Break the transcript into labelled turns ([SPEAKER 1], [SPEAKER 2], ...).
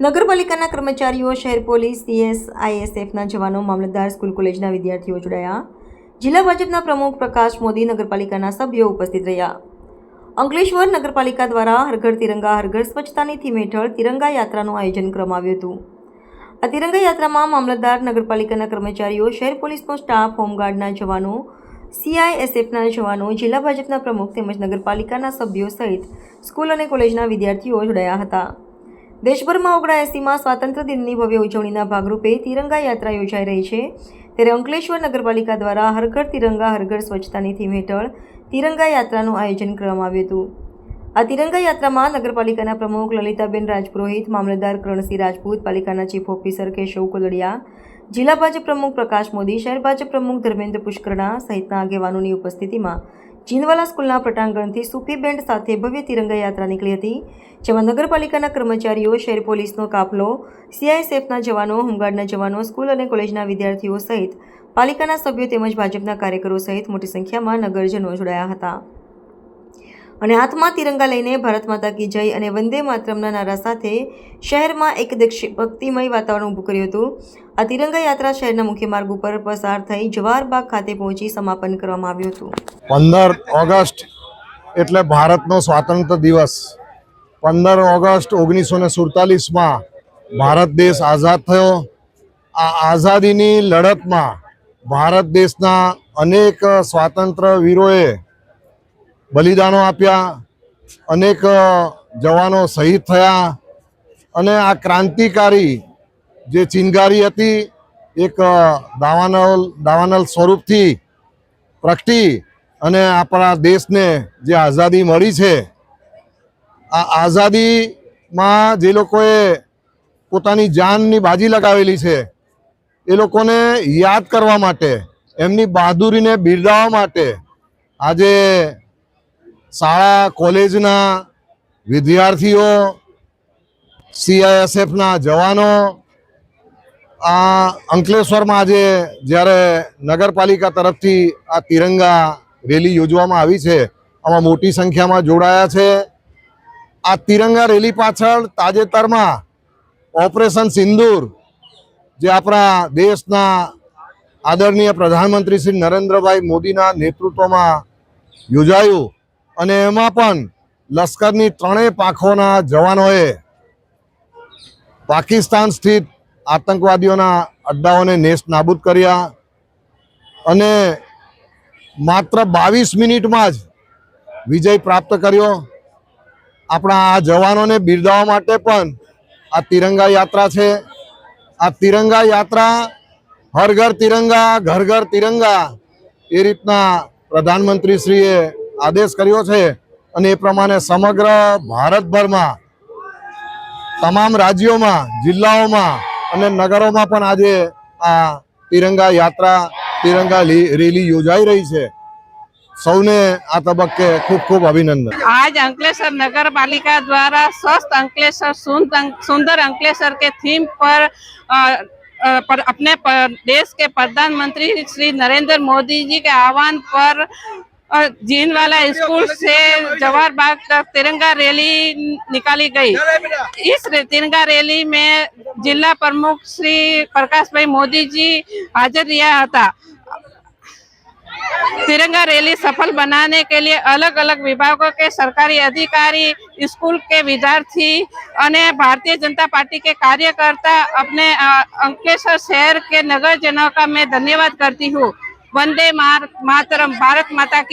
[SPEAKER 1] નગરપાલિકાના કર્મચારીઓ, શહેર પોલીસ, સીએસ, આઈએસએફના જવાનો, મામલતદાર, સ્કૂલ કોલેજના વિદ્યાર્થીઓ જોડાયા. જિલ્લા ભાજપના પ્રમુખ પ્રકાશ મોદી નગરપાલિકાના સભ્યો ઉપસ્થિત રહ્યા. અંકલેશ્વર નગરપાલિકા દ્વારા હરઘર તિરંગા હરઘર સ્વચ્છતાની થીમ હેઠળ તિરંગા યાત્રાનું આયોજન કરવામાં હતું. આ તિરંગા યાત્રામાં મામલતદાર, નગરપાલિકાના કર્મચારીઓ, શહેર પોલીસનો સ્ટાફ, હોમગાર્ડના જવાનો, સીઆઈએસએફના જવાનો, જિલ્લા ભાજપના પ્રમુખ તેમજ નગરપાલિકાના સભ્યો સહિત સ્કૂલ અને કોલેજના વિદ્યાર્થીઓ જોડાયા હતા. દેશભરમાં ઓગણાએસીમાં સ્વાતંત્ર્ય દિનની ભવ્ય ઉજવણીના ભાગરૂપે તિરંગા યાત્રા યોજાઈ રહી છે. ત્યારે અંકલેશ્વર નગરપાલિકા દ્વારા હર ઘર તિરંગા, હર ઘર સ્વચ્છતાની થીમ હેઠળ તિરંગા યાત્રાનું આયોજન કરવામાં આવ્યું હતું. આ તિરંગા યાત્રામાં નગરપાલિકાના પ્રમુખ લલિતાબેન રાજપુરોહિત, મામલતદાર કરણસિંહ રાજપૂત, પાલિકાના ચીફ ઓફિસર કેશવ કોલડિયા જિલ્લા ભાજપ પ્રમુખ પ્રકાશ મોદી, શહેર ભાજપ પ્રમુખ ધર્મેન્દ્ર પુષ્કરણા સહિતના આગેવાનોની ઉપસ્થિતિમાં જીંદવાલા સ્કૂલના પટાંગણથી સૂફી બેન્ડ સાથે ભવ્ય તિરંગા યાત્રા નીકળી હતી, જેમાં નગરપાલિકાના કર્મચારીઓ, શહેર પોલીસનો કાફલો સીઆઈએસએફના જવાનો, હોમગાર્ડના જવાનો, સ્કૂલ અને કોલેજના વિદ્યાર્થીઓ સહિત પાલિકાના સભ્યો તેમજ ભાજપના કાર્યકરો સહિત મોટી સંખ્યામાં નગરજનો જોડાયા હતા. અને હાથમાં તિરંગા લઈને ભારત માતા કી જય અને વંદે માતરમના નારા સાથે શહેરમાં એક ભક્તિમય વાતાવરણ ઊભું કર્યું હતું. આ તિરંગા યાત્રા શહેરના મુખ્ય માર્ગ ઉપર પસાર થઈ જવાહરબાગ ખાતે પહોંચી સમાપન કરવામાં આવ્યું હતું.
[SPEAKER 2] પંદર ઓગસ્ટ એટલે ભારતનો સ્વાતંત્ર્ય દિવસ. પંદર ઓગસ્ટ ઓગણીસો ને સુડતાલીસમાં ભારત દેશ આઝાદ થયો. આ આઝાદીની લડતમાં ભારત દેશના અનેક સ્વાતંત્ર્ય વીરોએ બલિદાનો આપ્યા. અનેક જવાનો શહીદ થયા અને આ ક્રાંતિકારી જે ચિનગારી હતી, એક દાવાનલ દાવાનલ સ્વરૂપથી પ્રગટી અને આપણા દેશને જે આઝાદી મળી છે, આ આઝાદીમાં જે લોકોએ પોતાની જાનની બાજી લગાવેલી છે, એ લોકોને યાદ કરવા માટે, એમની બહાદુરીને બિરદાવવા માટે આજે શાળા, કોલેજના વિદ્યાર્થીઓ સીઆઈએસએફના જવાનો, આ અંકલેશ્વરમાં આજે જ્યારે નગરપાલિકા તરફથી આ તિરંગા રેલી યોજવામાં આવી છે, આમાં મોટી સંખ્યામાં જોડાયા છે. આ તિરંગા રેલી પાછળ તાજેતરમાં ઓપરેશન સિંદૂર, જે આપણા દેશના આદરણીય પ્રધાનમંત્રી શ્રી નરેન્દ્રભાઈ મોદીના નેતૃત્વમાં યોજાયું. અને એમાં પણ લશ્કરની ત્રણેય પાંખોના જવાનોએ પાકિસ્તાન સ્થિત આતંકવાદીઓના અડ્ડાઓને નેસ્ત નાબૂદ કર્યા અને માત્ર બાવીસ મિનિટમાં જ વિજય પ્રાપ્ત કર્યો. આપણા આ જવાનોને બિરદાવવા માટે પણ આ તિરંગા યાત્રા છે. આ તિરંગા યાત્રા હર ઘર તિરંગા, ઘર ઘર તિરંગા એ રીતના પ્રધાનમંત્રીશ્રીએ આદેશ કર્યો છે અને એ પ્રમાણે સમગ્ર ભારતભરમાં તમામ રાજ્યોમાં જિલ્લાઓમાં અને નગરોમાં પણ આજે આ તિરંગા યાત્રા તિરંગા લી- રેલી યોજાઈ રહી છે સૌને આ તબક્કે ખૂબ ખૂબ અભિનંદન
[SPEAKER 3] आज अंकलेश्वर नगर पालिका द्वारा स्वस्थ अंकलेश्वर सुंद- सुंदर अंकलेश्वर के थीम पर अ, अ, पर अपने प- देश के प्रधानमंत्री श्री नरेंद्र मोदी जी के आह्वान पर अ, जींदवाला स्कूल से जवाहर बाग तक तिरंगा रैली निकाली गई इस रे- तिरंगा रैली में जिला प्रमुख श्री प्रकाश भाई मोदी जी हाजिर રહ્યા હતા तिरंगा रैली सफल बनाने के लिए अलग अलग विभागों के सरकारी अधिकारी स्कूल के विद्यार्थी અને भारतीय जनता पार्टी के कार्यकर्ता अपने अ, अंकलेश्वर शहर के नगरजनों का मैं धन्यवाद करती हूँ वंदे मार- मातरम भारत माता की